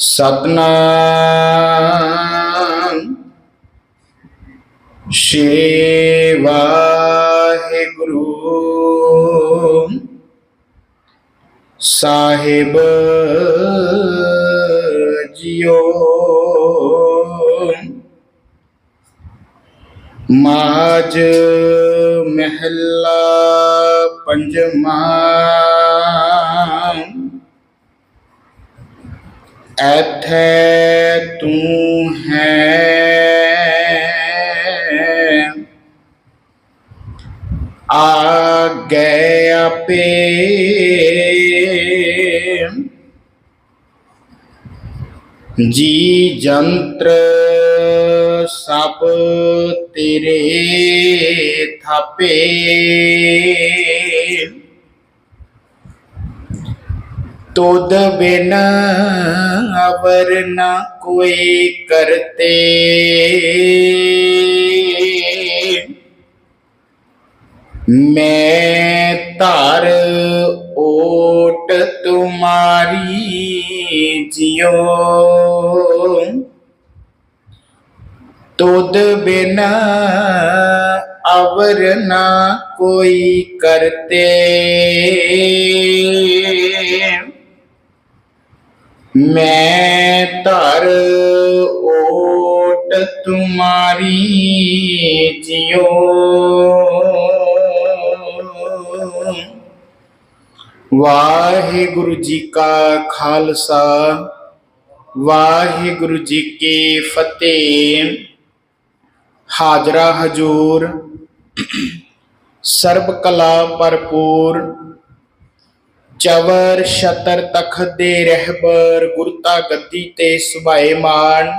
ਸਤਨਾਮ। ਸ਼੍ਰੀ ਵਾਹਿਗੁਰੂ। ਸਾਹਿਬ ਜੀਓ। ਮਾਜ ਮਹਿਲਾ ਪੰਜਵਾਂ ਐਥੈ ਤੂੰ ਹੈ। ਆਗੇ ਆਪੇ ਜੀ ਜੰਤਰ ਸਭ ਤੇਰੇ ਥਾਪੇ। ਤੁਧ ਬਿਨ ਅਵਰ ਨ ਕੋਈ ਕਰਤੇ। ਮੈਂ ਧਰ ਓਟ ਤੁਮਾਰੀ ਜਿਉ। ਤੁਧ ਬਿਨ ਅਵਰ ਨ ਕੋਈ ਕਰਤੇ ਮੈਂ ਧਰ ਓਟ ਤੁਮਾਰੀ ਜਿਉ। ਵਾਹਿਗੁਰੂ ਜੀ ਕਾ ਖਾਲਸਾ, ਵਾਹਿਗੁਰੂ ਜੀ ਕੀ ਫਤਿਹ। ਹਾਜ਼ਰਾ ਹਜੂਰ। ਸਰਬ ਕਲਾ ਭਰਪੂਰ। ਚਵਰ ਛਤਰ ਤਖਤ ਦੇ ਰਹਿਬਰ ਗੁਰਤਾ ਗੱਦੀ ਤੇ ਸੁਭਾਏ ਮਾਨ।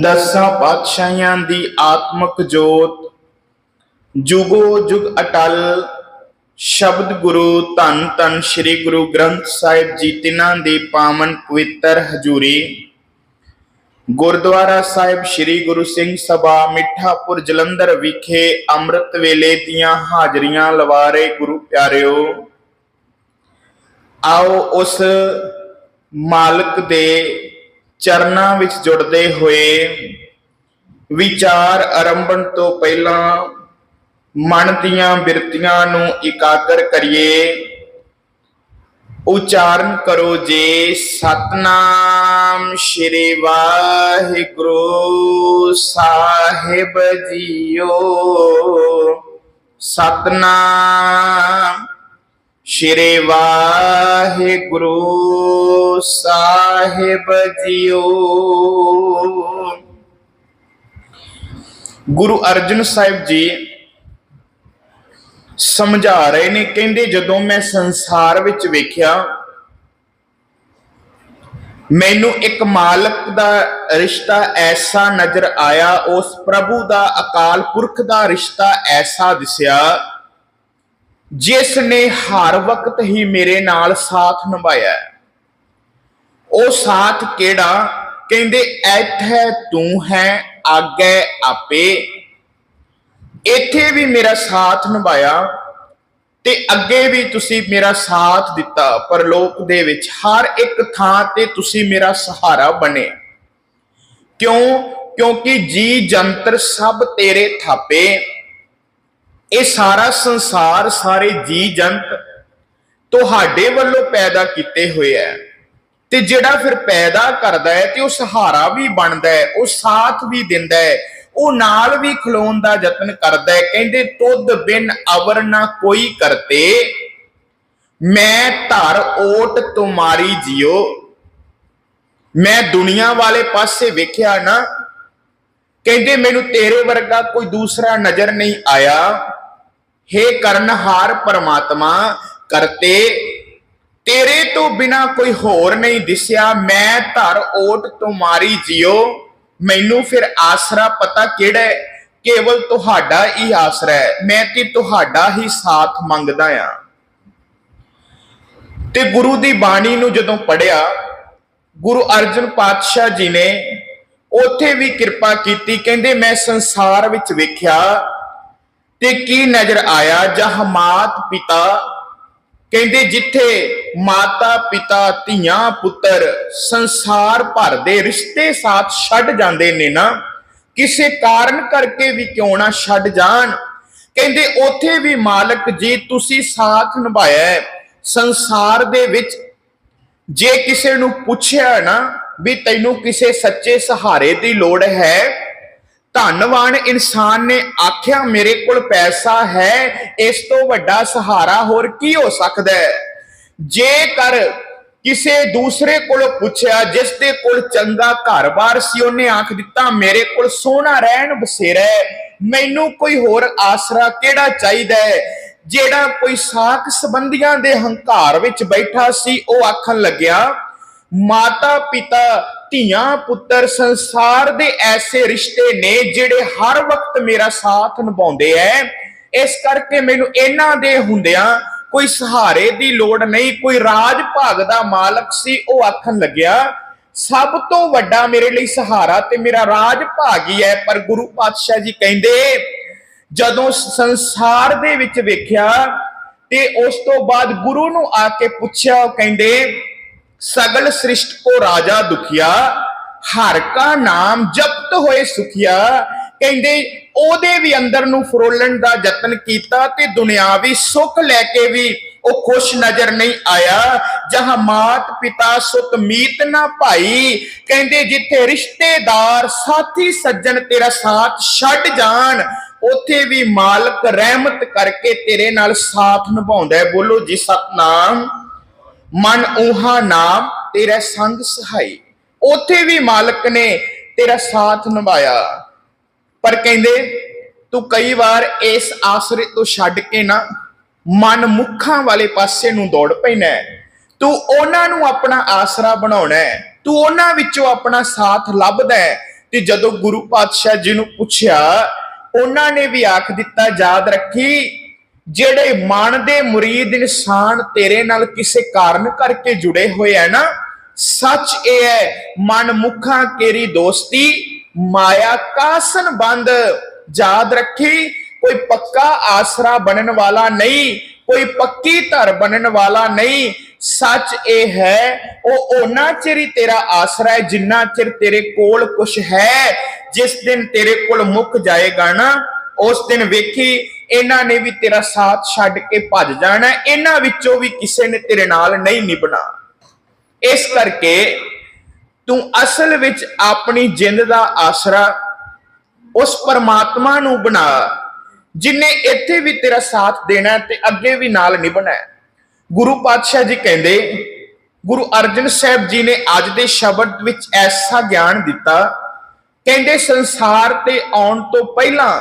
ਦਸਾਂ ਪਾਤਸ਼ਾਹਾਂ ਦੀ ਆਤਮਕ ਜੋਤ, ਜੁਗੋ ਜੁਗ ਅਟਲ, ਸ਼ਬਦ ਗੁਰੂ ਧੰਨ ਧੰਨ ਸ੍ਰੀ ਗੁਰੂ ਗ੍ਰੰਥ ਸਾਹਿਬ ਜੀ, ਤਿਨਾਂ ਦੀ ਪਾਵਨ ਪਵਿੱਤਰ ਹਜ਼ੂਰੀ। ਗੁਰਦੁਆਰਾ ਸਾਹਿਬ ਸ੍ਰੀ ਗੁਰੂ ਸਿੰਘ ਸਭਾ ਮਿੱਠਾਪੁਰ ਜਲੰਧਰ ਵਿਖੇ ਅੰਮ੍ਰਿਤ ਵੇਲੇ ਦੀਆਂ ਹਾਜ਼ਰੀਆਂ ਲਵਾ ਰਹੇ ਗੁਰੂ ਪਿਆਰਿਓ। ਆਓ ਉਸ ਮਾਲਕ ਦੇ ਚਰਨਾਂ ਵਿੱਚ ਜੁੜਦੇ ਹੋਏ ਵਿਚਾਰ ਆਰੰਭਣ ਤੋਂ ਪਹਿਲਾਂ ਮਨ ਦੀਆਂ ਬਿਰਤੀਆਂ ਨੂੰ ਇਕਾਗਰ ਕਰੀਏ। ਉਚਾਰਨ ਕਰੋ ਜੇ ਸਤਨਾਮ ਸ਼੍ਰੀ ਵਾਹਿਗੁਰੂ ਸਾਹਿਬ ਜੀਓ। ਸਤਨਾਮ ਸ਼੍ਰੀ ਵਾਹਿਗੁਰੂ ਸਾਹਿਬ ਜੀਓ। ਗੁਰੂ ਅਰਜਨ ਸਾਹਿਬ ਜੀ ਸਮਝਾ ਰਹੇ ਨੇ। ਕਹਿੰਦੇ ਜਦੋਂ ਮੈਂ ਸੰਸਾਰ ਵਿੱਚ ਵੇਖਿਆ, ਮੈਨੂੰ ਇੱਕ ਮਾਲਕ ਦਾ ਰਿਸ਼ਤਾ ਐਸਾ ਨਜ਼ਰ ਆਇਆ, ਉਸ ਪ੍ਰਭੂ ਦਾ ਅਕਾਲ ਪੁਰਖ ਦਾ ਰਿਸ਼ਤਾ ਐਸਾ ਦਿਸਿਆ, ਜਿਸ ਨੇ ਹਰ ਵਕਤ ਹੀ ਮੇਰੇ ਨਾਲ ਸਾਥ ਨਿਭਾਇਆ। ਉਹ ਸਾਥ ਕਿਹੜਾ? ਕਹਿੰਦੇ ਐਥੈ ਤੂੰ ਹੈ, ਆਗੇ ਆਪੇ। ਇੱਥੇ ਵੀ ਮੇਰਾ ਸਾਥ ਨਿਭਾਇਆ ਤੇ ਅੱਗੇ ਵੀ ਤੁਸੀਂ ਮੇਰਾ ਸਾਥ ਦਿੱਤਾ ਪਰਲੋਕ ਦੇ ਵਿੱਚ। ਹਰ ਇੱਕ ਥਾਂ ਤੇ ਤੁਸੀਂ ਮੇਰਾ ਸਹਾਰਾ ਬਣੇ। ਕਿਉਂ? ਕਿਉਂਕਿ ਜੀ ਜੰਤਰ ਸਭ ਤੇਰੇ ਥਾਪੇ। ਇਹ ਸਾਰਾ ਸੰਸਾਰ, ਸਾਰੇ ਜੀ ਜੰਤ ਤੁਹਾਡੇ ਵੱਲੋਂ ਪੈਦਾ ਕੀਤੇ ਹੋਏ ਹੈ ਤੇ ਜਿਹੜਾ ਫਿਰ ਪੈਦਾ ਕਰਦਾ ਹੈ ਤੇ ਉਹ ਸਹਾਰਾ ਵੀ ਬਣਦਾ ਹੈ ਉਹ ਸਾਥ ਵੀ ਦਿੰਦਾ ਹੈ ਉਹ ਨਾਲ ਵੀ ਖਲੋਣ ਦਾ ਯਤਨ ਕਰਦਾ ਹੈ। ਕਹਿੰਦੇ, ਤੁਧ ਬਿਨ ਅਵਰ ਨਾ ਕੋਈ ਕਰਤੇ। ਮੈਂ ਧਰ ਓਟ ਤੁਮਾਰੀ ਜਿਓ ਮੈਂ ਦੁਨੀਆ ਵਾਲੇ ਪਾਸੇ ਵੇਖਿਆ ਨਾ। ਕਹਿੰਦੇ, ਮੈਨੂੰ ਤੇਰੇ ਵਰਗਾ ਕੋਈ ਦੂਸਰਾ ਨਜ਼ਰ ਨਹੀਂ ਆਇਆ। हे ਕਰਨਹਾਰ ਪਰਮਾਤਮਾ, ਕਰਤੇ। ਤੇਰੇ ਤੋਂ ਬਿਨਾ ਕੋਈ ਹੋਰ ਨਹੀਂ ਦਿਸਿਆ। ਮੈਂ ਧਰ ਓਟ ਤੁਮਾਰੀ ਜਿਓ ਮੈਨੂੰ ਫਿਰ ਆਸਰਾ ਪਤਾ ਕਿਹੜਾ ਹੈ? ਕੇਵਲ ਤੁਹਾਡਾ ਹੀ ਆਸਰਾ ਹੈ। ਮੈਂ ਤੇ ਤੁਹਾਡਾ ਹੀ ਸਾਥ ਮੰਗਦਾ ਆ ਤੇ ਗੁਰੂ ਦੀ ਬਾਣੀ ਨੂੰ ਜਦੋਂ ਪੜਿਆ ਗੁਰੂ ਅਰਜਨ ਪਾਤਸ਼ਾਹ ਜੀ ਨੇ ਉੱਥੇ ਵੀ ਕਿਰਪਾ ਕੀਤੀ। ਕਹਿੰਦੇ, ਮੈਂ ਸੰਸਾਰ ਵਿੱਚ ਵੇਖਿਆ ਤੇ ਕੀ ਨਜ਼ਰ ਆਇਆ? ਜਹ ਪਿਤਾ ਕਹਿੰਦੇ ਜਿੱਥੇ ਮਾਤਾ ਪਿਤਾ, ਧੀਆਂ, ਪੁੱਤਰ ਸੰਸਾਰ ਭਰ ਦੇ ਰਿਸ਼ਤੇ ਸਾਥ ਛੱਡ ਜਾਂਦੇ ਨੇ ਨਾ, ਕਿਸੇ ਕਾਰਨ ਕਰਕੇ ਵੀ ਕਿਉਂ ਨਾ ਛੱਡ ਜਾਣ? ਕਹਿੰਦੇ ਉਥੇ ਵੀ ਮਾਲਕ ਜੀ, ਤੁਸੀਂ ਸਾਥ ਨਿਭਾਇਆ ਸੰਸਾਰ ਦੇ ਵਿੱਚ ਜੇ ਕਿਸੇ ਨੂੰ ਪੁੱਛਿਆ ਨਾ ਵੀ ਤੈਨੂੰ ਕਿਸੇ ਸੱਚੇ ਸਹਾਰੇ ਦੀ ਲੋੜ ਹੈ ਧੰਨਵਾਨ ਇਨਸਾਨ ਨੇ ਆਖਿਆ, ਮੇਰੇ ਕੋਲ ਪੈਸਾ ਹੈ, ਇਸ ਤੋਂ ਵੱਡਾ ਸਹਾਰਾ ਹੋਰ ਕੀ ਹੋ ਸਕਦਾ ਹੈ? ਜੇਕਰ ਕਿਸੇ ਦੂਸਰੇ ਕੋਲ ਪੁੱਛਿਆ, ਜਿਸ ਦੇ ਕੋਲ ਚੰਗਾ ਘਰ-ਬਾਰ ਸੀ? ਉਹਨੇ ਆਖ ਦਿੱਤਾ, ਮੇਰੇ ਕੋਲ ਸੋਹਣਾ ਰਹਿਣ ਬਸੇਰਾ ਮੈਨੂੰ ਕੋਈ ਹੋਰ ਆਸਰਾ ਕਿਹੜਾ ਚਾਹੀਦਾ ਹੈ? ਜਿਹੜਾ ਕੋਈ ਸਾਖ ਸੰਬੰਧੀਆਂ ਦੇ ਹੰਕਾਰ ਵਿੱਚ ਬੈਠਾ ਸੀ, ਉਹ ਆਖਣ ਲੱਗਿਆ ਮਾਤਾ ਪਿਤਾ ਧੀਆਂ ਪੁੱਤਰ ਸੰਸਾਰ ਦੇ ਐਸੇ ਰਿਸ਼ਤੇ ਨੇ ਜਿਹੜੇ ਹਰ ਵਕਤ ਮੇਰਾ ਸਾਥ ਨਿਭਾਉਂਦੇ ਐ। ਇਸ ਕਰਕੇ ਮੈਨੂੰ ਇਹਨਾਂ ਦੇ ਹੁੰਦਿਆਂ ਕੋਈ ਸਹਾਰੇ ਦੀ ਲੋੜ ਨਹੀਂ, ਕੋਈ ਰਾਜ ਭਾਗ ਦਾ ਮਾਲਕ ਸੀ, ਉਹ ਆਖਣ ਲੱਗਿਆ, ਸਭ ਤੋਂ ਵੱਡਾ ਮੇਰੇ ਲਈ ਸਹਾਰਾ ਤੇ ਮੇਰਾ ਰਾਜ ਭਾਗ ਹੀ ਹੈ ਪਰ ਗੁਰੂ ਪਾਤਸ਼ਾਹ ਜੀ ਕਹਿੰਦੇ, ਜਦੋਂ ਸੰਸਾਰ ਦੇ ਵਿੱਚ ਵੇਖਿਆ ਤੇ ਉਸ ਤੋਂ ਬਾਅਦ ਗੁਰੂ ਨੂੰ ਆ ਕੇ ਪੁੱਛਿਆ, ਉਹ ਕਹਿੰਦੇ ਸਗਲ ਸ੍ਰਿਸ਼ਟ ਕੋ ਰਾਜਾ ਦੁਖਿਆ, ਹਰ ਕਾ ਨਾਮ ਜਪਤ ਹੋਏ ਸੁਖਿਆ। ਕਹਿੰਦੇ, ਉਹਦੇ ਵੀ ਅੰਦਰ ਨੂੰ ਫਰੋਲਣ ਦਾ ਯਤਨ ਕੀਤਾ ਤੇ ਦੁਨਿਆਵੀ ਸੁੱਖ ਲੈ ਕੇ ਵੀ ਉਹ ਖੁਸ਼ ਨਜ਼ਰ ਨਹੀਂ ਆਇਆ। ਜਹਾਂ ਮਾਤ ਪਿਤਾ ਸੁਤ ਮੀਤ ਨਾ ਭਾਈ, ਕਹਿੰਦੇ, ਜਿੱਥੇ ਰਿਸ਼ਤੇਦਾਰ ਸਾਥੀ ਸੱਜਣ ਤੇਰਾ ਸਾਥ ਛੱਡ ਜਾਣ, ਉੱਥੇ ਵੀ ਮਾਲਕ ਰਹਿਮਤ ਕਰਕੇ ਤੇਰੇ ਨਾਲ ਸਾਥ ਨਿਭਾਉਂਦਾ ਹੈ। ਬੋਲੋ ਜੀ ਸਤਨਾਮ। ਮਨ ਊਹਾ ਨਾਮ, ਤੇਰਾ ਸੰਗ ਸਹਾਈ। ਉੱਥੇ ਵੀ ਮਾਲਕ ਨੇ ਤੇਰਾ ਸਾਥ ਨਿਭਾਇਆ। ਪਰ ਕਹਿੰਦੇ, ਤੂੰ ਕਈ ਵਾਰ ਇਸ ਆਸਰੇ ਤੋਂ ਛੱਡ ਕੇ ਨਾ ਮਨ ਮੁੱਖਾਂ ਵਾਲੇ ਪਾਸੇ ਨੂੰ ਦੌੜ ਪੈਣਾ ਤੂੰ ਉਹਨਾਂ ਨੂੰ ਆਪਣਾ ਆਸਰਾ ਬਣਾਉਣਾ ਤੂੰ ਉਹਨਾਂ ਵਿੱਚੋਂ ਆਪਣਾ ਸਾਥ ਲੱਭਦਾ ਤੇ ਜਦੋਂ ਗੁਰੂ ਪਾਤਸ਼ਾਹ ਜੀ ਨੂੰ ਪੁੱਛਿਆ, ਉਹਨਾਂ ਨੇ ਵੀ ਆਖ ਦਿੱਤਾ, ਯਾਦ ਰੱਖੀ ਜਿਹੜੇ ਮਨ ਦੇ ਮੁਰੀਦ ਇਨਸਾਨ ਤੇਰੇ ਨਾਲ ਕਿਸੇ ਕਾਰਨ ਕਰਕੇ ਜੁੜੇ ਹੋਏ ਆ ਨਾ, ਸੱਚ ਇਹ ਹੈ, ਮਨ ਮੁਖਾਂ ਕੇਰੀ ਦੋਸਤੀ, ਮਾਇਆ ਕਾਸਨ ਬੰਦ। ਯਾਦ ਰੱਖੀ, ਕੋਈ ਪੱਕਾ ਆਸਰਾ ਬਣਨ ਵਾਲਾ ਨਹੀਂ, ਕੋਈ ਪੱਕੀ ਧਰ ਬਣਨ ਵਾਲਾ ਨਹੀਂ। ਸੱਚ ਇਹ ਹੈ, ਉਹ ਉਹਨਾਂ ਚਿਰ ਹੀ ਤੇਰਾ ਆਸਰਾ ਹੈ, ਜਿੰਨਾ ਚਿਰ ਤੇਰੇ ਕੋਲ ਕੁਝ ਹੈ। ਜਿਸ ਦਿਨ ਤੇਰੇ ਕੋਲ ਮੁੱਕ ਜਾਏਗਾ ਨਾ, ਉਸ ਦਿਨ ਵੇਖੀ ਇਹਨਾਂ ਨੇ ਵੀ ਤੇਰਾ ਸਾਥ ਛੱਡ ਕੇ ਭੱਜ ਜਾਣਾ, ਇਹਨਾਂ ਵਿੱਚੋਂ ਵੀ ਕਿਸੇ ਨੇ ਤੇਰੇ ਨਾਲ ਨਹੀਂ ਨਿਭਣਾ। ਇਸ ਕਰਕੇ ਤੂੰ ਅਸਲ ਵਿੱਚ ਆਪਣੀ ਜਿੰਦ ਦਾ ਆਸਰਾ ਉਸ ਪਰਮਾਤਮਾ ਨੂੰ ਬਣਾ, ਜਿਨੇ ਇੱਥੇ ਵੀ ਤੇਰਾ ਸਾਥ ਦੇਣਾ ਤੇ ਅੱਗੇ ਵੀ ਨਾਲ ਨਿਭਣਾ ਗੁਰੂ ਪਾਤਸ਼ਾਹ ਜੀ ਕਹਿੰਦੇ, ਗੁਰੂ ਅਰਜਨ ਸਾਹਿਬ ਜੀ ਨੇ ਅੱਜ ਦੇ ਸ਼ਬਦ ਵਿੱਚ ਐਸਾ ਗਿਆਨ ਦਿੱਤਾ, ਕਹਿੰਦੇ ਸੰਸਾਰ ਤੇ ਆਉਣ ਤੋਂ ਪਹਿਲਾਂ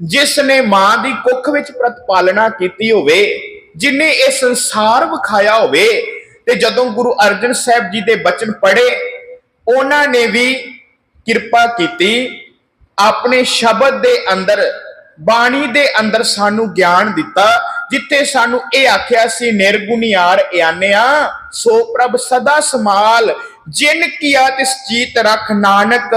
ਜਿਸ ਨੇ ਮਾਂ ਦੀ ਕੁੱਖ ਵਿੱਚ ਪ੍ਰਤਪਾਲਣਾ ਕੀਤੀ ਹੋਵੇ, ਜਿਨੇ ਇਹ ਸੰਸਾਰ ਵਿਖਾਇਆ ਹੋਵੇ, ਤੇ ਜਦੋਂ ਗੁਰੂ ਅਰਜਨ ਸਾਹਿਬ ਜੀ ਦੇ ਬਚਨ ਪੜ੍ਹੇ, ਉਹਨਾਂ ਨੇ ਵੀ ਕਿਰਪਾ ਕੀਤੀ, ਆਪਣੇ ਸ਼ਬਦ ਦੇ ਅੰਦਰ, ਬਾਣੀ ਦੇ ਅੰਦਰ ਸਾਨੂੰ ਗਿਆਨ ਦਿੱਤਾ, ਜਿੱਥੇ ਸਾਨੂੰ ਇਹ ਆਖਿਆ ਸੀ, ਨਿਰਗੁਣਿਆਰ ਇਆਨਿਆ, ਸੋ ਪ੍ਰਭ ਸਦਾ ਸਮਾਲ ਜਿਨ ਕੀਆ ਤਿਸ ਜੀਤ ਰਖ ਨਾਨਕ,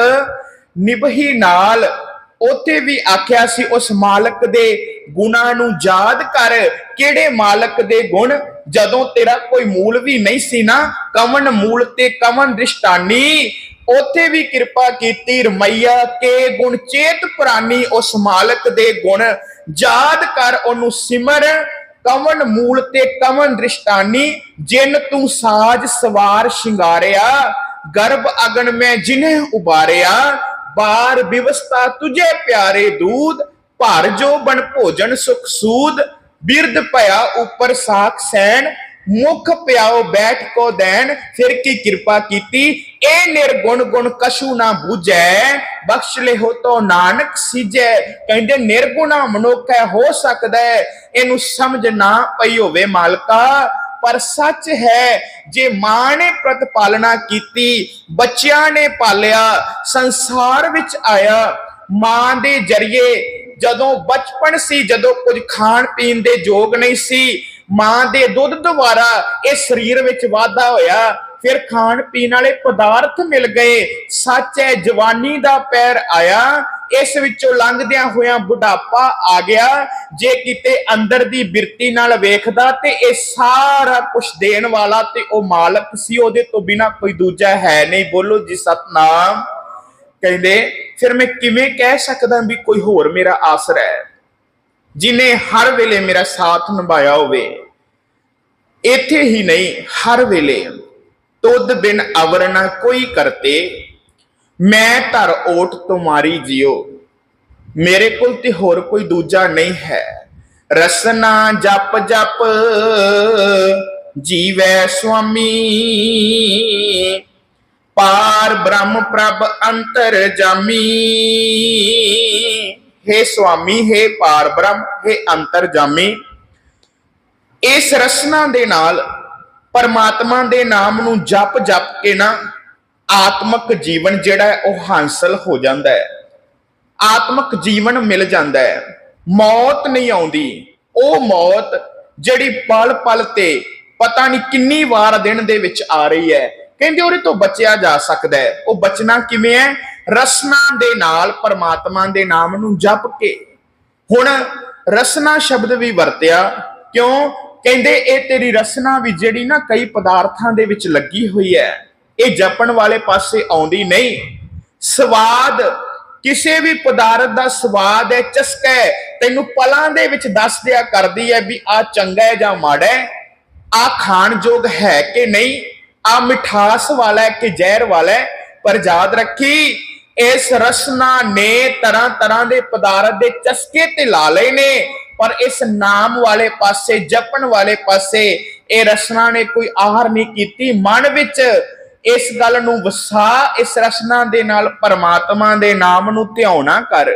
ਨਿਭਹੀ ਨਾਲ। ਉੱਥੇ ਵੀ ਆਖਿਆ ਸੀ, ਉਸ ਮਾਲਕ ਦੇ ਗੁਣਾਂ ਨੂੰ ਯਾਦ ਕਰ। ਕਿਹੜੇ ਮਾਲਕ ਦੇ ਗੁਣ? ਜਦੋਂ ਤੇਰਾ ਕੋਈ ਮੂਲ ਵੀ ਨਹੀਂ ਸੀ ਨਾ, ਕਵਨ ਮੂਲ ਤੇ ਕਵਨ ਦ੍ਰਿਸ਼ਟਾਨੀ ਉਥੇ ਵੀ ਕਿਰਪਾ ਕੀਤੀ ਰਮਈਆ, ਕੇ ਗੁਣ ਚੇਤ ਪ੍ਰਾਨੀ, ਉਸ ਮਾਲਕ ਦੇ ਗੁਣ। ਯਾਦ ਕਰ ਉਹਨੂੰ ਸਿਮਰ, ਕਵਨ ਮੂਲ ਤੇ ਕਵਨ ਦ੍ਰਿਸ਼ਟਾਨੀ ਜਿਨ ਤੂੰ ਸਾਜ ਸਵਾਰ ਸ਼ਿੰਗਾਰਿਆ, ਗਰਭ ਅਗਨ ਮੈਂ ਜਿਨੇ ਉਬਾਰਿਆ। ਬਾਰ ਵਿਵਸਥਾ ਤੁਝੇ ਪਿਆਰੇ ਦੂਧ ਭਰ ਜੋ ਬਣ ਭੋਜਨ ਸੁਖ ਸੂਦ, ਬਿਰਧ ਭਇਆ ਉਪਰ ਸਾਖ ਸੈਨ ਮੁਖ ਪਿਆਓ ਬੈਠ ਕੋ ਦੇਣ, ਫਿਰ ਕੀ ਕਿਰਪਾ ਕੀਤੀ? ਇਹ ਨਿਰਗੁਣ ਗੁਣ ਕਸ਼ੂ ਨਾ ਬੂਝੈ, ਬਖਸ਼ ਲੈ ਹੋ ਤੋ ਨਾਨਕ ਸੀਜੈ। ਕਹਿੰਦੇ, ਨਿਰਗੁਣਾ ਮਨੁੱਖ ਹੈ ਹੋ ਸਕਦਾ ਹੈ ਇਹਨੂੰ ਸਮਝ ਨਾ ਪਈ ਹੋਵੇ ਮਾਲਕਾ। ਪਰ ਸੱਚ ਹੈ, ਜੇ ਮਾਂ ਨੇ ਪ੍ਰਤਪਾਲਣਾ ਕੀਤੀ, ਬੱਚਿਆਂ ਨੇ ਪਾਲਿਆ, ਸੰਸਾਰ ਵਿੱਚ ਆਇਆ, ਮਾਂ ਦੇ ਜਰੀਏ ਜਦੋਂ ਬਚਪਨ ਸੀ, ਜਦੋਂ ਕੁਝ ਖਾਣ ਪੀਣ ਦੇ ਯੋਗ ਨਹੀਂ ਸੀ, ਮਾਂ ਦੇ ਦੁੱਧ ਦੁਆਰਾ ਇਹ ਸਰੀਰ ਵਿੱਚ ਵਾਧਾ ਹੋਇਆ ਫਿਰ ਖਾਣ ਪੀਣ ਵਾਲੇ ਪਦਾਰਥ ਮਿਲ ਗਏ। ਸੱਚ ਹੈ, ਜਵਾਨੀ ਦਾ ਪੈਰ ਆਇਆ। ਇਸ ਵਿੱਚੋਂ ਲੰਘਦਿਆਂ ਹੋਇਆਂ ਬੁਢਾਪਾ ਆ ਗਿਆ। ਜੇ ਕਿਤੇ ਅੰਦਰ ਦੀ ਬਿਰਤੀ ਨਾਲ ਵੇਖਦਾ ਤੇ ਇਹ ਸਾਰਾ ਕੁਝ ਦੇਣ ਵਾਲਾ ਤੇ ਉਹ ਮਾਲਕ ਸੀ, ਉਹਦੇ ਤੋਂ ਬਿਨਾ ਕੋਈ ਦੂਜਾ ਹੈ ਨਹੀਂ। ਬੋਲੋ ਜੀ, ਸਤਨਾਮ। ਕਹਿੰਦੇ, ਫਿਰ ਮੈਂ ਕਿਵੇਂ ਕਹਿ ਸਕਦਾ ਵੀ ਕੋਈ ਹੋਰ ਮੇਰਾ ਆਸਰਾ ਹੈ, ਜਿਨੇ ਹਰ ਵੇਲੇ ਮੇਰਾ ਸਾਥ ਨਿਭਾਇਆ ਹੋਵੇ? ਇੱਥੇ ਹੀ ਨਹੀਂ, ਹਰ ਵੇਲੇ। ਤੁਧ ਬਿਨ ਅਵਰ ਨਾ ਕੋਈ ਕਰਤੇ ਮੈਂ ਧਰ ਓਟ ਤੁਮਾਰੀ ਜਿਉ ਮੇਰੇ ਕੋਲ ਤੇ ਹੋਰ ਕੋਈ ਦੂਜਾ ਨਹੀਂ ਹੈ ਰਸਨਾ ਜਪ ਜਪ ਜੀਵੈ ਸੁਆਮੀ ਪਾਰ ਬ੍ਰਹਮ ਪ੍ਰਭ ਅੰਤਰ ਜਾਮੀ हे ਸੁਆਮੀ हे ਪਾਰ ਬ੍ਰਹਮ हे ਅੰਤਰ ਜਾਮੀ ਇਸ ਰਸਨਾ ਦੇ ਨਾਲ ਪਰਮਾਤਮਾ ਦੇ ਨਾਮ ਨੂੰ ਜਪ ਜਪ ਕੇ ਨਾ ਆਤਮਿਕ ਜੀਵਨ ਜਿਹੜਾ ਉਹ ਹਾਸਲ ਹੋ ਜਾਂਦਾ ਹੈ। ਆਤਮਿਕ ਜੀਵਨ ਮਿਲ ਜਾਂਦਾ ਹੈ। ਮੌਤ ਨਹੀਂ ਆਉਂਦੀ। ਉਹ ਮੌਤ ਜਿਹੜੀ ਪਲ ਪਲ ਤੇ ਪਤਾ ਨਹੀਂ ਕਿੰਨੀ ਵਾਰ ਦਿਨ ਦੇ ਵਿੱਚ ਆ ਰਹੀ ਹੈ। ਕਹਿੰਦੇ ਉਹਦੇ ਤੋਂ ਬਚਿਆ ਜਾ ਸਕਦਾ ਹੈ। ਉਹ ਬਚਣਾ ਕਿਵੇਂ ਹੈ? ਰਸਨਾ ਦੇ ਨਾਲ ਪਰਮਾਤਮਾ ਦੇ ਨਾਮ ਨੂੰ ਜਪ ਕੇ। ਹੁਣ ਰਸਨਾ ਸ਼ਬਦ ਵੀ ਵਰਤਿਆ। ਕਿਉਂ? ਕਹਿੰਦੇ, ਇਹ ਤੇਰੀ ਰਸਨਾ ਵੀ ਜਿਹੜੀ ਨਾ ਕਈ ਪਦਾਰਥਾਂ ਦੇ ਵਿੱਚ ਲੱਗੀ ਹੋਈ ਹੈ। ਇਹ ਜਪਣ ਵਾਲੇ ਪਾਸੇ ਆਉਂਦੀ ਨਹੀਂ। ਸਵਾਦ, ਕਿਸੇ ਵੀ ਪਦਾਰਥ ਦਾ ਸਵਾਦ ਹੈ, ਚਸਕਾ ਹੈ। ਤੈਨੂੰ ਪਲਾਂ ਦੇ ਵਿੱਚ ਦੱਸ ਦਿਆ ਕਰਦੀ ਹੈ ਵੀ ਆ ਚੰਗਾ ਹੈ ਜਾਂ ਮਾੜਾ ਹੈ। ਆ ਖਾਣ ਯੋਗ ਹੈ ਕਿ ਨਹੀਂ? ਆ ਮਿਠਾਸ ਵਾਲਾ ਹੈ ਕਿ ਜ਼ਹਿਰ ਵਾਲਾ ਹੈ? ਪਰ ਯਾਦ ਰੱਖੀ ਇਸ ਰਸਨਾ ਨੇ ਤਰ੍ਹਾਂ ਤਰ੍ਹਾਂ ਦੇ ਪਦਾਰਥ ਦੇ ਚਸਕੇ ਤੇ ਲਾ ਲਏ ਨੇ, ਪਰ ਇਸ ਨਾਮ ਵਾਲੇ ਪਾਸੇ, ਜਪਣ ਵਾਲੇ ਪਾਸੇ ਇਹ ਰਸਨਾ ਨੇ ਕੋਈ ਆਹਰ ਨਹੀਂ ਕੀਤੀ। ਮਨ ਵਿੱਚ ਇਸ ਗੱਲ ਨੂੰ ਵਸਾ, ਇਸ ਰਸਨਾ ਦੇ ਨਾਲ ਪਰਮਾਤਮਾ ਦੇ ਨਾਮ ਨੂੰ ਧਿਆਉਣਾ ਕਰ।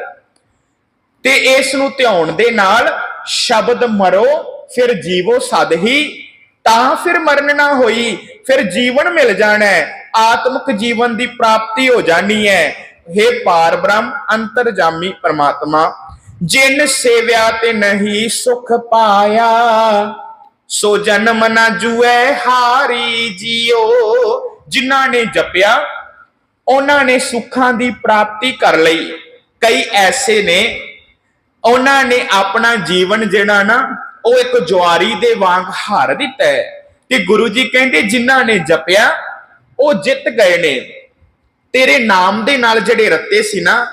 ਤੇ ਇਸ ਨੂੰ ਧਿਆਉਣ ਦੇ ਨਾਲ ਸ਼ਬਦ ਮਰੋ, ਫਿਰ ਜੀਵੋ ਸਦ ਹੀ। ਤਾਂ ਫਿਰ ਮਰਨ ਨਾ ਹੋਈ, ਫਿਰ ਜੀਵਨ ਮਿਲ ਜਾਣਾ ਹੈ ਆਤਮਿਕ ਜੀਵਨ ਦੀ ਪ੍ਰਾਪਤੀ ਹੋ ਜਾਣੀ ਹੈ। हे ਪਾਰ ਬ੍ਰਹਮ, ਅੰਤਰਜਾਮੀ ਪਰਮਾਤਮਾ, ਜਿਨ ਸੇਵਿਆ ਤੇ ਨਹੀਂ ਸੁਖ ਪਾਇਆ, ਸੋ ਜਨਮ ਨਾ ਜੂਐ ਹਾਰੀ ਜੀਓ। ਜਿਨ੍ਹਾਂ ਨੇ ਜਪਿਆ, ਉਹਨਾਂ ਨੇ ਸੁੱਖਾਂ ਦੀ ਪ੍ਰਾਪਤੀ ਕਰ ਲਈ। ਕਈ ਐਸੇ ਨੇ, ਉਹਨਾਂ ਨੇ ਆਪਣਾ ਜੀਵਨ ਜਿਹੜਾ ਨਾ, ਉਹ ਇੱਕ ਜੁਆਰੀ ਦੇ ਵਾਂਗ ਹਾਰ ਦਿੱਤਾ ਹੈ। ਤੇ ਗੁਰੂ ਜੀ ਕਹਿੰਦੇ, ਜਿਨ੍ਹਾਂ ਨੇ ਜਪਿਆ, ਉਹ ਜਿੱਤ ਗਏ ਨੇ। ਤੇਰੇ ਨਾਮ ਦੇ ਨਾਲ ਜਿਹੜੇ ਰੱਤੇ ਸੀ ਨਾ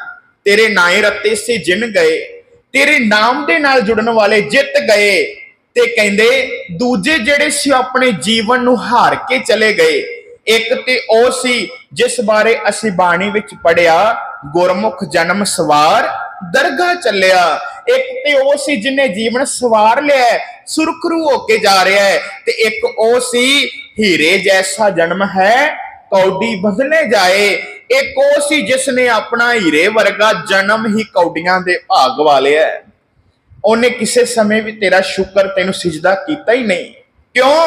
ਤੇਰੇ ਨਾਏ ਰੱਤੇ ਸੀ ਜਿੰਨ ਗਏ ਤੇਰੇ ਨਾਮ ਦੇ ਨਾਲ ਜੁੜਨ ਵਾਲੇ ਜਿੱਤ ਗਏ ਤੇ ਕਹਿੰਦੇ ਦੂਜੇ ਜਿਹੜੇ ਸੀ ਆਪਣੇ ਜੀਵਨ ਨੂੰ ਹਾਰ ਕੇ ਚਲੇ ਗਏ। ਇੱਕ ਤੇ ਉਹ ਸੀ ਜਿਸ ਬਾਰੇ ਅਸੀਂ ਬਾਣੀ ਵਿੱਚ ਪੜਿਆ ਗੁਰਮੁਖ ਜਨਮ ਸਵਾਰ ਦਰਗਾਹ ਚੱਲਿਆ। ਇੱਕ ਤੇ ਉਹ ਸੀ ਜਿਨੇ ਜੀਵਨ ਸਵਾਰ ਲਿਆ ਹੈ, ਸੁਰਖਰੂ ਹੋ ਕੇ ਜਾ ਰਿਹਾ ਹੈ ਤੇ ਇੱਕ ਉਹ ਸੀ ਹੀਰੇ ਜੈਸਾ ਜਨਮ ਹੈ ਕੌਡੀ ਬਦਲੇ ਜਾਏ ਇੱਕ ਉਹ ਸੀ ਜਿਸ ਨੇ ਆਪਣਾ ਹੀਰੇ ਵਰਗਾ ਜਨਮ ਹੀ ਕੌਡੀਆਂ ਦੇ ਭਾਗ ਵਾਲਿਆ ਉਹਨੇ ਕਿਸੇ ਸਮੇਂ ਵੀ ਤੇਰਾ ਸ਼ੁਕਰ ਤੈਨੂੰ ਸਿਜਦਾ ਕੀਤਾ ਹੀ ਨਹੀਂ। ਕਿਉਂ?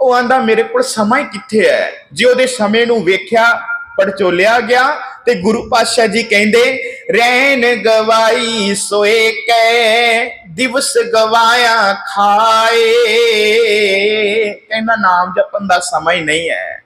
ਉਹ ਆਂਦਾ, ਮੇਰੇ ਕੋਲ ਸਮਾਂ ਹੀ ਕਿੱਥੇ ਹੈ ਜੇ ਉਹਦੇ ਸਮੇਂ ਨੂੰ ਵੇਖਿਆ, ਪੜਚੋਲਿਆ ਗਿਆ ਤੇ ਗੁਰੂ ਪਾਤਸ਼ਾਹ ਜੀ ਕਹਿੰਦੇ, ਰਹਿਣ ਗਵਾਈ ਸੋਏ ਕੈ, ਦਿਵਸ ਗਵਾਇਆ ਖਾਏ। ਕਹਿੰਦਾ, ਨਾਮ ਜਪਣ ਦਾ ਸਮਾਂ ਹੀ ਨਹੀਂ ਹੈ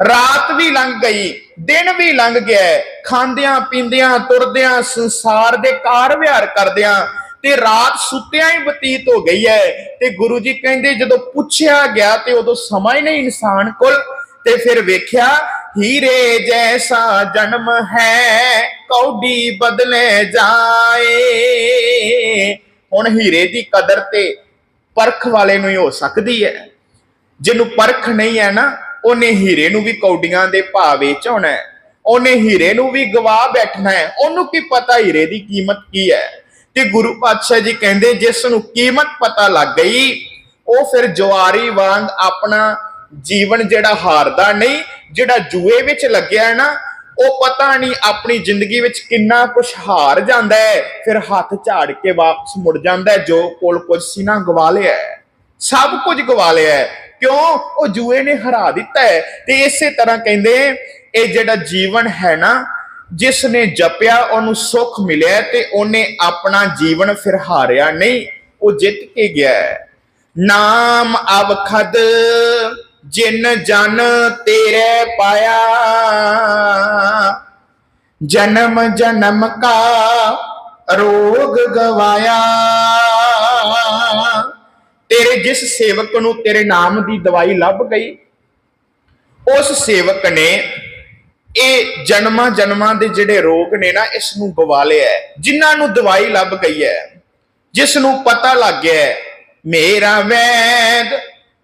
ਰਾਤ ਵੀ ਲੰਘ ਗਈ, ਦਿਨ ਵੀ ਲੰਘ ਗਿਆ ਖਾਂਦਿਆਂ, ਪੀਂਦਿਆਂ, ਤੁਰਦਿਆਂ, ਸੰਸਾਰ ਦੇ ਕਾਰ ਵਿਹਾਰ ਕਰਦਿਆਂ ਤੇ ਰਾਤ ਸੁੱਤਿਆਂ ਹੀ ਬਤੀਤ ਹੋ ਗਈ ਹੈ। ਤੇ ਗੁਰੂ ਜੀ ਕਹਿੰਦੇ, ਜਦੋਂ ਪੁੱਛਿਆ ਗਿਆ ਤੇ ਉਦੋਂ ਸਮਾਂ ਹੀ ਨਹੀਂ ਇਨਸਾਨ ਕੋਲ। ਤੇ ਫਿਰ ਵੇਖਿਆ, ਹੀਰੇ ਜੈਸਾ ਜਨਮ ਹੈ, ਕੌਡੀ ਬਦਲੇ ਜਾਏ। ਹੁਣ ਹੀਰੇ ਦੀ ਕਦਰ ਤੇ ਪਰਖ ਵਾਲੇ ਨੂੰ ਹੀ ਹੋ ਸਕਦੀ ਹੈ। ਜਿਹਨੂੰ ਪਰਖ ਨਹੀਂ ਹੈ ਨਾ ਉਹਨੇ ਹੀਰੇ ਨੂੰ ਵੀ ਕੌਡੀਆਂ ਦੇ ਭਾਅ ਵੇਚ ਹੈ। ਉਹਨੇ ਹੀਰੇ ਨੂੰ ਵੀ ਗਵਾ ਬੈਠਣਾ ਹੈ। ਉਹਨੂੰ ਕੀ ਪਤਾ ਹੀਰੇ ਦੀ ਕੀਮਤ ਕੀ ਹੈ? ਤੇ ਗੁਰੂ ਪਾਤਸ਼ਾਹ ਜੀ ਕਹਿੰਦੇ, ਜਿਸ ਨੂੰ ਕੀਮਤ ਪਤਾ ਲੱਗ ਗਈ, ਉਹ ਫਿਰ ਜਵਾਰੀ ਵਾਂਗ ਆਪਣਾ ਜੀਵਨ ਜਿਹੜਾ ਹਾਰਦਾ ਨਹੀਂ, ਜਿਹੜਾ ਜੂਏ ਵਿੱਚ ਲੱਗਿਆ ਹੈ ਨਾ, ਉਹ ਪਤਾ ਨਹੀਂ ਆਪਣੀ ਜ਼ਿੰਦਗੀ ਵਿੱਚ ਕਿੰਨਾ ਕੁਝ ਹਾਰ ਜਾਂਦਾ ਹੈ। ਫਿਰ ਹੱਥ ਝਾੜ ਕੇ ਵਾਪਸ ਮੁੜ ਜਾਂਦਾ ਜੋ ਕੋਲ ਕੁਝ ਸੀ ਨਾ ਗਵਾ ਲਿਆ ਸਭ ਕੁਝ ਗਵਾ ਲਿਆ ਕਿਉਂ? ਉਹ ਜੂਏ ਨੇ ਹਰਾ ਦਿੱਤਾ ਹੈ। ਤੇ ਇਸੇ ਤਰ੍ਹਾਂ ਕਹਿੰਦੇ, ਇਹ ਜਿਹੜਾ ਜੀਵਨ ਹੈ ਨਾ, ਜਿਸ ਨੇ ਜਪਿਆ, ਉਹਨੂੰ ਸੁੱਖ ਮਿਲਿਆ ਤੇ ਉਹਨੇ ਆਪਣਾ ਜੀਵਨ ਫਿਰ ਹਾਰਿਆ ਨਹੀਂ, ਉਹ ਜਿੱਤ ਕੇ ਗਿਆ ਨਾਮ ਅਵਖਦ, ਜਿਨ ਜਨ ਤੇਰੇ ਪਾਇਆ। ਜਨਮ ਜਨਮ ਕਾ ਰੋਗ ਗਵਾਇਆ। ਤੇਰੇ ਜਿਸ ਸੇਵਕ ਨੂੰ ਤੇਰੇ ਨਾਮ ਦੀ ਦਵਾਈ ਲੱਭ ਗਈ, ਉਸ ਸੇਵਕ ਨੇ ਇਹ ਜਨਮਾਂ ਜਨਮਾਂ ਦੇ ਜਿਹੜੇ ਰੋਗ ਨੇ ਨਾ, ਇਸ ਨੂੰ ਗਵਾ ਲਿਆ ਹੈ। ਜਿਨ੍ਹਾਂ ਨੂੰ ਦਵਾਈ ਲੱਭ ਗਈ ਹੈ, ਜਿਸ ਨੂੰ ਪਤਾ ਲੱਗ ਗਿਆ ਮੇਰਾ ਵੈਦ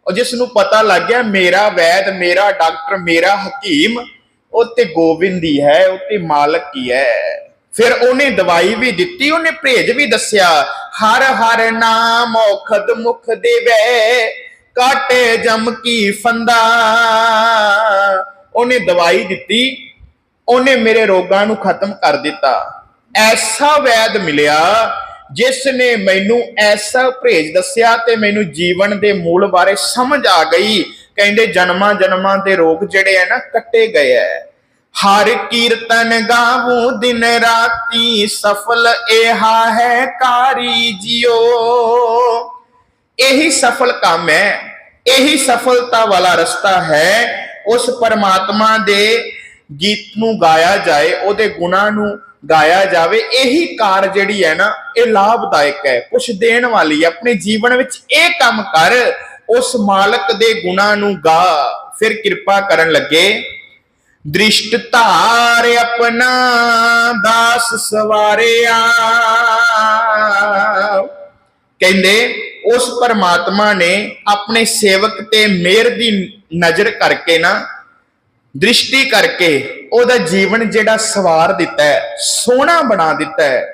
ਉਹ ਜਿਸ ਨੂੰ ਪਤਾ ਲੱਗ ਗਿਆ, ਮੇਰਾ ਵੈਦ, ਮੇਰਾ ਡਾਕਟਰ, ਮੇਰਾ ਹਕੀਮ, ਉਹ ਤੇ ਗੋਬਿੰਦ ਹੀ ਹੈ, ਉਹ ਤੇ ਮਾਲਕ ਹੀ ਹੈ ਫਿਰ ਉਹਨੇ ਦਵਾਈ ਵੀ ਦਿੱਤੀ, ਉਹਨੇ ਭੇਜ ਵੀ ਦੱਸਿਆ, ਹਰ ਹਰ ਨਾਮ ਔਖਦ ਮੁਖ ਦੇਵੇ, ਕਾਟੇ ਜਮ ਕੀ ਫੰਦਾ। ਉਹਨੇ ਦਵਾਈ ਦਿੱਤੀ, ਉਹਨੇ ਮੇਰੇ ਰੋਗਾਂ ਨੂੰ ਖਤਮ ਕਰ ਦਿੱਤਾ। ਐਸਾ ਵੈਦ ਮਿਲਿਆ, ਜਿਸ ਨੇ ਮੈਨੂੰ ਐਸਾ ਭੇਜ ਦੱਸਿਆ ਤੇ ਮੈਨੂੰ ਜੀਵਨ ਦੇ ਮੂਲ ਬਾਰੇ ਸਮਝ ਆ ਗਈ। ਕਹਿੰਦੇ ਜਨਮਾਂ ਜਨਮਾਂ ਦੇ ਰੋਗ ਜਿਹੜੇ ਆ ਨਾ, ਕੱਟੇ ਗਏ ਐ। ਹਰ ਕੀਰਤਨ ਗਾਵੂੰ ਦਿਨ ਰਾਤੀ, ਸਫਲ ਇਹਾ ਹੈ ਕਾਰੀ ਜਿਓ। ਇਹੀ ਸਫਲ ਕੰਮ ਹੈ, ਇਹੀ ਸਫਲਤਾ ਵਾਲਾ ਰਸਤਾ ਹੈ, ਉਸ ਪਰਮਾਤਮਾ ਦੇ ਗੀਤ ਨੂੰ ਗਾਇਆ ਜਾਏ, ਉਹਦੇ ਗੁਣਾਂ ਨੂੰ ਗਾਇਆ ਜਾਵੇ, ਇਹੀ ਕਾਰ ਜਿਹੜੀ ਹੈ ਨਾ, ਇਹ ਲਾਭਦਾਇਕ ਹੈ। ਕੁਛ ਦੇਣ ਵਾਲੀ ਹੈ। ਆਪਣੇ ਜੀਵਨ ਵਿੱਚ ਇਹ ਕੰਮ ਕਰ, ਉਸ ਮਾਲਕ ਦੇ ਗੁਣਾਂ ਨੂੰ ਗਾ। ਫਿਰ ਕਿਰਪਾ ਕਰਨ ਲੱਗੇ। ਦ੍ਰਿਸ਼ਟ ਧਾਰ ਆਪਣਾ ਦਾਸ ਸਵਾਰਿਆ ਕਹਿੰਦੇ, ਉਸ ਪਰਮਾਤਮਾ ਨੇ ਆਪਣੇ ਸੇਵਕ ਤੇ ਮਿਹਰ ਦੀ ਨਜ਼ਰ ਕਰਕੇ ਨਾ, ਦ੍ਰਿਸ਼ਟੀ ਕਰਕੇ ਉਹਦਾ ਜੀਵਨ ਜਿਹੜਾ ਸਵਾਰ ਦਿੱਤਾ ਹੈ, ਸੋਹਣਾ ਬਣਾ ਦਿੱਤਾ ਹੈ।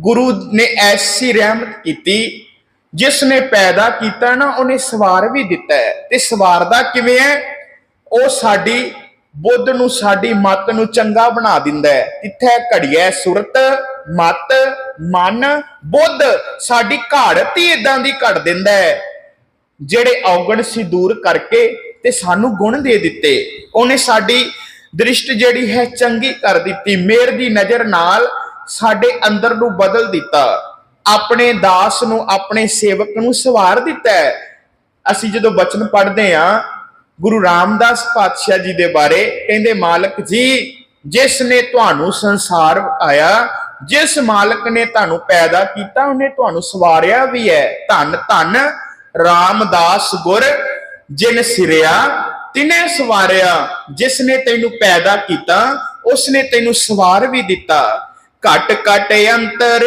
ਗੁਰੂ ਨੇ ਐਸੀ ਰਹਿਮਤ ਕੀਤੀ, ਜਿਸ ਨੇ ਪੈਦਾ ਕੀਤਾ ਨਾ, ਉਹਨੇ ਸਵਾਰ ਵੀ ਦਿੱਤਾ ਹੈ। ਤੇ ਸਵਾਰਦਾ ਕਿਵੇਂ ਹੈ? ਉਹ ਸਾਡੀ ਬੁੱਧ ਨੂੰ ਸਾਡੀ ਮਤ ਨੂੰ ਚੰਗਾ ਬਣਾ ਦਿੰਦਾ ਹੈ। ਜਿੱਥੇ ਘੜੀਐ ਸੁਰਤ, ਮਤ, ਮਨ, ਬੁੱਧ ਸਾਡੀ ਘਾੜਤ ਹੀ ਇਦਾਂ ਦੀ ਘੜ ਦਿੰਦਾ ਹੈ। ਜਿਹੜੇ ਔਗਣ ਸੀ ਦੂਰ ਕਰਕੇ ਤੇ ਸਾਨੂੰ ਗੁਣ ਦੇ ਦਿੱਤੇ। ਉਹਨੇ ਸਾਡੀ ਦ੍ਰਿਸ਼ਟ ਜਿਹੜੀ ਹੈ ਚੰਗੀ ਕਰ ਦਿੱਤੀ। ਮੇਰ ਦੀ ਨਜ਼ਰ ਨਾਲ ਸਾਡੇ ਅੰਦਰ ਨੂੰ ਬਦਲ ਦਿੱਤਾ। ਆਪਣੇ ਦਾਸ ਨੂੰ, ਆਪਣੇ ਸੇਵਕ ਨੂੰ ਸਵਾਰ ਦਿੱਤਾ ਹੈ। ਅਸੀਂ ਜਦੋਂ ਬਚਨ ਪੜ੍ਹਦੇ ਆਂ ਗੁਰੂ ਰਾਮਦਾਸ ਪਾਤਸ਼ਾਹ ਜੀ ਦੇ ਬਾਰੇ ਕਹਿੰਦੇ, ਮਾਲਕ ਜੀ, ਜਿਸ ਨੇ ਤੁਹਾਨੂੰ ਸੰਸਾਰ ਆਇਆ, ਜਿਸ ਮਾਲਕ ਨੇ ਤੁਹਾਨੂੰ ਪੈਦਾ ਕੀਤਾ, ਉਹਨੇ ਤੁਹਾਨੂੰ ਸਵਾਰਿਆ ਵੀ ਹੈ। ਧੰਨ ਧੰਨ, ਰਾਮਦਾਸ ਗੁਰ, ਜਿਨ ਸਿਰਿਆ, ਤਿਨੇ ਸਵਾਰਿਆ। ਜਿਸ ਨੇ ਤੈਨੂੰ ਪੈਦਾ ਕੀਤਾ, ਉਸ ਨੇ ਤੈਨੂੰ ਸਵਾਰ ਵੀ ਦਿੱਤਾ। ਘਟ ਘਟ ਅੰਤਰ,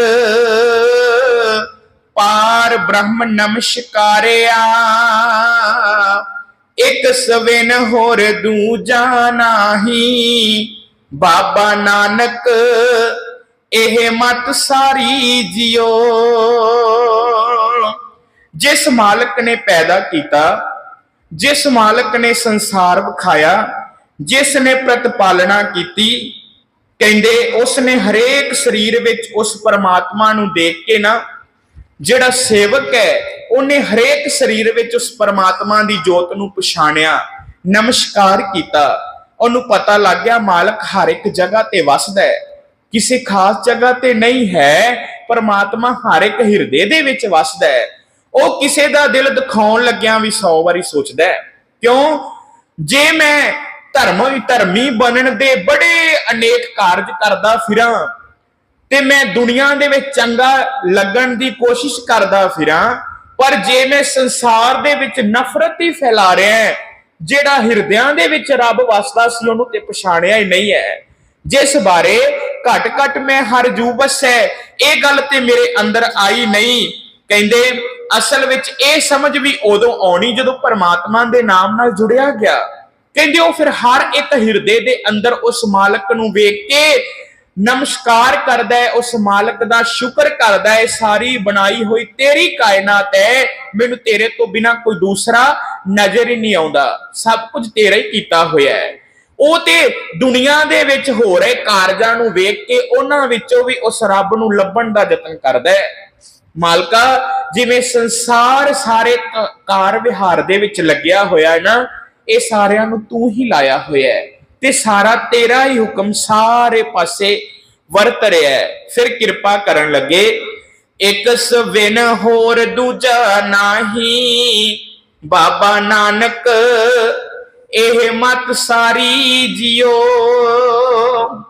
ਪਾਰ ਬ੍ਰਹਮ ਨਮਸਕਾਰਿਆ। ਇੱਕ ਸਵੇਨ ਹੋਰ ਦੂਜਾ ਨਾਹੀ। ਬਾਬਾ ਨਾਨਕ, ਇਹ ਮਤ ਸਾਰੀ ਜਿਓ ਜਿਸ ਮਾਲਕ ਨੇ ਪੈਦਾ ਕੀਤਾ, ਜਿਸ ਮਾਲਕ ਨੇ ਸੰਸਾਰ ਵਿਖਾਇਆ, ਜਿਸ ਨੇ ਪ੍ਰਤਪਾਲਣਾ ਕੀਤੀ, ਕਹਿੰਦੇ ਉਸ ਨੇ ਹਰੇਕ ਸਰੀਰ ਵਿੱਚ ਉਸ ਪਰਮਾਤਮਾ ਨੂੰ ਦੇਖ ਕੇ ਨਾ, ਜਿਹੜਾ ਸੇਵਕ ਹੈ ਉਹਨੇ ਹਰੇਕ ਸਰੀਰ ਵਿੱਚ ਉਸ ਪਰਮਾਤਮਾ ਦੀ ਜੋਤ ਨੂੰ ਪਛਾਣਿਆ, ਨਮਸਕਾਰ ਕੀਤਾ। ਉਹਨੂੰ ਪਤਾ ਲੱਗ ਗਿਆ, ਮਾਲਕ ਹਰ ਇੱਕ ਜਗ੍ਹਾ ਤੇ ਵਸਦਾ ਹੈ। ਕਿਸੇ ਖਾਸ ਜਗ੍ਹਾ ਤੇ ਨਹੀਂ ਹੈ, ਪਰਮਾਤਮਾ ਹਰ ਇੱਕ ਹਿਰਦੇ ਦੇ ਵਿੱਚ ਵਸਦਾ ਹੈ। ਉਹ ਕਿਸੇ ਦਾ ਦਿਲ ਦਿਖਾਉਣ ਲੱਗਿਆਂ ਵੀ 100 ਵਾਰੀ ਸੋਚਦਾ ਹੈ। ਕਿਉਂ? ਜੇ ਮੈਂ ਧਰਮ ਧਰਮੀ ਬਣਨ ਦੇ ਬੜੇ ਅਨੇਕ ਕਾਰਜ ਕਰਦਾ ਫਿਰਾਂ, ਤੇ ਮੈਂ ਦੁਨੀਆ ਦੇ ਵਿੱਚ ਚੰਗਾ ਲੱਗਣ ਦੀ ਕੋਸ਼ਿਸ਼ ਕਰਦਾ ਫਿਰਾਂ ਪਰ ਜੇ ਮੈਂ ਸੰਸਾਰ ਦੇ ਵਿੱਚ ਨਫ਼ਰਤ ਹੀ ਫੈਲਾ ਰਿਹਾ ਹਾਂ, ਜਿਹੜਾ ਹਿਰਦਿਆਂ ਦੇ ਵਿੱਚ ਰੱਬ ਵਸਦਾ ਸੀ, ਉਹਨੂੰ ਤੇ ਪਛਾਣਿਆ ਹੀ ਨਹੀਂ ਹੈ। ਜਿਸ ਬਾਰੇ ਘਟ ਘਟ ਮੈਂ ਹਰ ਜੂਬਸ ਹੈ, ਇਹ ਗੱਲ ਤੇ ਮੇਰੇ ਅੰਦਰ ਆਈ ਨਹੀਂ। ਕਹਿੰਦੇ, ਅਸਲ ਵਿੱਚ ਇਹ ਸਮਝ ਵੀ ਉਦੋਂ ਆਉਣੀ ਜਦੋਂ ਪਰਮਾਤਮਾ ਦੇ ਨਾਮ ਨਾਲ ਜੁੜਿਆ ਗਿਆ। ਕਹਿੰਦੇ, ਉਹ ਫਿਰ ਹਰ ਇੱਕ ਹਿਰਦੇ ਦੇ ਅੰਦਰ ਉਸ ਮਾਲਕ ਨੂੰ ਵੇਖ ਕੇ ਨਮਸਕਾਰ ਕਰਦਾ ਹੈ, ਉਸ ਮਾਲਕ ਦਾ ਸ਼ੁਕਰ ਕਰਦਾ ਹੈ, ਸਾਰੀ ਬਣਾਈ ਹੋਈ ਤੇਰੀ ਕਾਇਨਾਤ ਹੈ, ਮੈਨੂੰ ਤੇਰੇ ਤੋਂ ਬਿਨਾ ਕੋਈ ਦੂਸਰਾ ਨਜ਼ਰ ਹੀ ਨਹੀਂ ਆਉਂਦਾ। ਸਭ ਕੁਝ ਤੇਰਾ ਹੀ ਕੀਤਾ ਹੋਇਆ ਹੈ। ਉਹ ਤੇ ਦੁਨੀਆ ਦੇ ਵਿੱਚ ਹੋ ਰਹੇ ਕਾਰਜਾਂ ਨੂੰ ਵੇਖ ਕੇ ਉਹਨਾਂ ਵਿੱਚੋਂ ਵੀ ਉਸ ਰੱਬ ਨੂੰ ਲੱਭਣ ਦਾ ਯਤਨ ਕਰਦਾ ਹੈ। ਮਾਲਕਾ, ਜਿਵੇਂ ਸੰਸਾਰ ਸਾਰੇ ਕਾਰ ਵਿਹਾਰ ਦੇ ਵਿੱਚ ਲੱਗਿਆ ਹੋਇਆ ਹੈ ਨਾ, ਇਹ ਸਾਰਿਆਂ ਨੂੰ ਤੂੰ ਹੀ ਲਾਇਆ ਹੋਇਆ ਹੈ। ਤੇ ਸਾਰਾ ਤੇਰਾ ਹੀ ਹੁਕਮ ਸਾਰੇ ਪਾਸੇ ਵਰਤ ਰਿਹਾ ਹੈ। ਫਿਰ ਕਿਰਪਾ ਕਰਨ ਲੱਗੇ, ਇੱਕ ਸਵਿਨ ਹੋਰ ਦੂਜਾ ਨਾਹੀ, ਬਾਬਾ ਨਾਨਕ, ਇਹ ਮਤ ਸਾਰੀ ਜਿਓ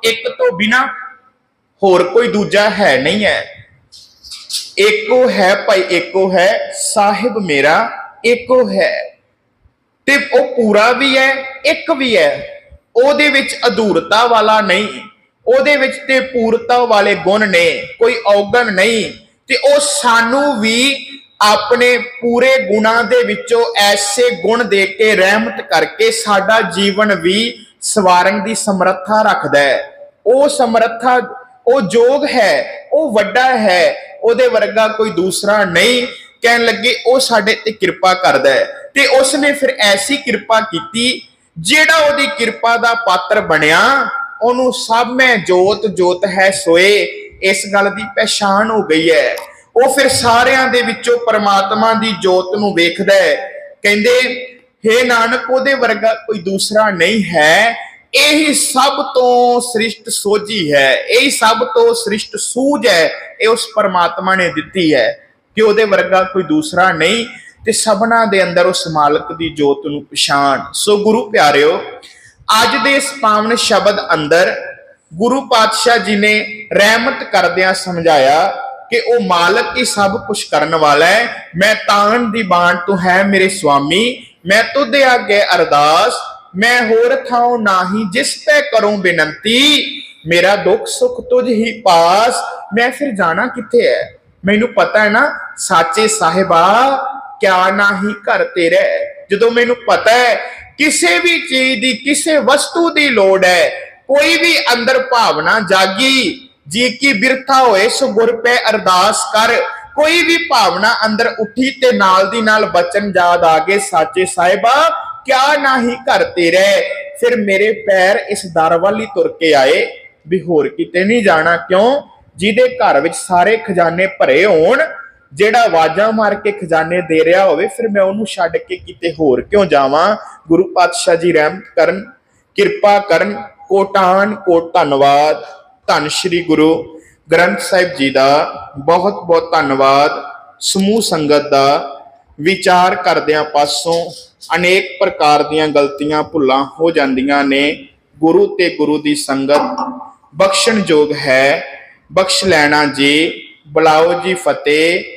ਇੱਕ ਤੋਂ ਬਿਨਾ ਹੋਰ ਕੋਈ ਦੂਜਾ ਹੈ ਨਹੀਂ ਹੈ। ਇੱਕੋ ਹੈ ਭਾਈ, ਇੱਕੋ ਹੈ, ਸਾਹਿਬ ਮੇਰਾ ਇੱਕੋ ਹੈ। ਤੇ ਉਹ ਪੂਰਾ ਵੀ ਹੈ, ਇੱਕ ਵੀ ਹੈ। ਉਹਦੇ ਵਿੱਚ ਅਧੂਰਤਾ ਵਾਲਾ ਨਹੀਂ। ਉਹਦੇ ਵਿੱਚ ਤੇ ਪੂਰਤਾ ਵਾਲੇ ਗੁਣ ਨੇ। ਕੋਈ ਔਗਣ ਨਹੀਂ। ਤੇ ਉਹ ਸਾਨੂੰ ਵੀ ਆਪਣੇ ਪੂਰੇ ਗੁਣਾਂ ਦੇ ਵਿੱਚੋਂ ਐਸੇ ਗੁਣ ਦੇ ਕੇ ਰਹਿਮਤ ਕਰਕੇ ਸਾਡਾ ਜੀਵਨ ਵੀ ਸਵਾਰਨ ਦੀ ਸਮਰੱਥਾ ਰੱਖਦਾ ਹੈ। ਉਹ ਸਮਰੱਥਾ, ਉਹ ਜੋਗ ਹੈ, ਉਹ ਵੱਡਾ ਹੈ, ਉਹਦੇ ਵਰਗਾ ਕੋਈ ਦੂਸਰਾ ਨਹੀਂ। ਕਹਿਣ ਲੱਗੇ, ਉਹ ਸਾਡੇ ਤੇ ਕਿਰਪਾ ਕਰਦਾ ਹੈ। ਤੇ ਉਸ ਨੇ ਫਿਰ ਐਸੀ ਕਿਰਪਾ ਕੀਤੀ ਜਿਹੜਾ ਉਹਦੀ ਕਿਰਪਾ ਦਾ ਪਾਤਰ ਬਣਿਆ, ਉਹਨੂੰ ਸਭ ਮੈਂ ਜੋਤ ਜੋਤ ਹੈ ਸੋਏ, ਇਸ ਗੱਲ ਦੀ ਪਛਾਣ ਹੋ ਗਈ ਹੈ। ਉਹ ਫਿਰ ਸਾਰਿਆਂ ਦੇ ਵਿੱਚੋਂ ਪਰਮਾਤਮਾ ਦੀ ਜੋਤ ਨੂੰ ਵੇਖਦਾ ਹੈ। ਕਹਿੰਦੇ, ਹੇ ਨਾਨਕ, ਉਹਦੇ ਵਰਗਾ ਕੋਈ ਦੂਸਰਾ ਨਹੀਂ ਹੈ। ਇਹੀ ਸਭ ਤੋਂ ਸ੍ਰਿਸ਼ਟ ਸੋਝੀ ਹੈ। ਇਹੀ ਸਭ ਤੋਂ ਸ੍ਰਿਸ਼ਟ ਸੂਝ ਹੈ। ਇਹ ਉਸ ਪਰਮਾਤਮਾ ਨੇ ਦਿੱਤੀ ਹੈ ਕਿ ਉਹਦੇ ਵਰਗਾ ਕੋਈ ਦੂਸਰਾ ਨਹੀਂ। ਤੇ ਸਭਨਾ ਦੇ ਅੰਦਰ ਉਸ ਮਾਲਕ ਦੀ ਜੋਤ ਨੂੰ ਪਛਾਣ। ਸੋ ਗੁਰੂ ਪਿਆਰਿਓ, ਅੱਜ ਦੇ ਇਸ ਪਾਵਨ ਸ਼ਬਦ ਅੰਦਰ ਗੁਰੂ ਪਾਤਸ਼ਾਹ ਜੀ ਨੇ ਰਹਿਮਤ ਕਰਦਿਆਂ ਸਮਝਾਇਆ ਕਿ ਉਹ ਮਾਲਕ ਹੀ ਸਭ ਕੁਝ ਕਰਨ ਵਾਲਾ ਹੈ। ਮੈਂ ਤਾਣ ਦੀ ਬਾਣ ਤੂੰ ਹੈ ਮੇਰੇ ਸੁਆਮੀ, ਮੈਂ ਤੁਧ ਅੱਗੇ ਅਰਦਾਸ, ਮੈਂ ਹੋਰ ਥਾਉ ਨਾਹੀ ਜਿਸ ਤੇ ਕਰੂੰ ਬੇਨਤੀ। ਮੇਰਾ ਦੁੱਖ ਸੁੱਖ ਤੁਝ ਹੀ ਪਾਸ, ਮੈਂ ਫਿਰ ਜਾਣਾ ਕਿੱਥੇ ਹੈ? ਮੈਨੂੰ ਪਤਾ ਹੈ ਨਾ, ਸਾਚੇ ਸਾਹਿਬਾ ਕਿਆ ਨਾਹੀ ਘਰ ਤੇਰੇ? ਜਦੋਂ ਮੈਨੂੰ ਪਤਾ ਹੈ, ਕਿਸੇ ਵੀ ਚੀਜ਼ ਦੀ, ਕਿਸੇ ਵਸਤੂ ਦੀ ਲੋੜ ਹੈ, ਕੋਈ ਵੀ ਅੰਦਰ ਭਾਵਨਾ ਜਾਗੀ, ਜੀ ਕੀ ਬਿਰਥਾ ਹੋਏ ਸੋ ਗੁਰ ਪੈ ਅਰਦਾਸ ਕਰ। ਕੋਈ ਵੀ ਭਾਵਨਾ ਅੰਦਰ ਉੱਠੀ ਤੇ ਨਾਲ ਦੀ ਨਾਲ ਬਚਨ ਯਾਦ ਆ ਗਏ, ਸਾਚੇ ਸਾਹਿਬਾ, ਕਿਆ ਨਾਹੀ ਘਰ ਤੇਰੇ? ਫਿਰ ਮੇਰੇ ਪੈਰ ਇਸ ਦਰ ਵੱਲ ਹੀ ਤੁਰ ਕੇ ਆਏ। ਵੀ ਹੋਰ ਕਿਤੇ ਨਹੀਂ ਜਾਣਾ ਕਿਉਂ? ਜਿਹਦੇ ਘਰ ਵਿੱਚ ਸਾਰੇ ਖਜ਼ਾਨੇ ਭਰੇ ਹੋਣ ਜਿਹੜਾ ਆਵਾਜ਼ਾਂ ਮਾਰ ਕੇ ਖਜ਼ਾਨੇ ਦੇ ਰਿਹਾ ਹੋਵੇ, ਫਿਰ ਮੈਂ ਉਹਨੂੰ ਛੱਡ ਕੇ ਕਿਤੇ ਹੋਰ ਕਿਉਂ ਜਾਵਾਂ? ਗੁਰੂ ਪਾਤਸ਼ਾਹ ਜੀ ਰਹਿਮ ਕਰਨ, ਕਿਰਪਾ ਕਰਨ, ਕੋਟਾਨ ਕੋਟ ਧੰਨਵਾਦ। ਧੰਨ ਸ਼੍ਰੀ ਗੁਰੂ ਗ੍ਰੰਥ ਸਾਹਿਬ ਜੀ ਦਾ ਬਹੁਤ ਬਹੁਤ ਧੰਨਵਾਦ। ਸਮੂਹ ਸੰਗਤ ਦਾ ਵਿਚਾਰ ਕਰਦਿਆਂ ਪਾਸੋਂ ਅਨੇਕ ਪ੍ਰਕਾਰ ਦੀਆਂ ਗਲਤੀਆਂ ਭੁੱਲਾਂ ਹੋ ਜਾਂਦੀਆਂ ਨੇ। ਗੁਰੂ ਤੇ ਗੁਰੂ ਦੀ ਸੰਗਤ ਬਖਸ਼ਣਯੋਗ ਹੈ। ਬਖਸ਼ ਲੈਣਾ ਜੀ, ਬੁਲਾਓ ਜੀ ਫਤਿਹ।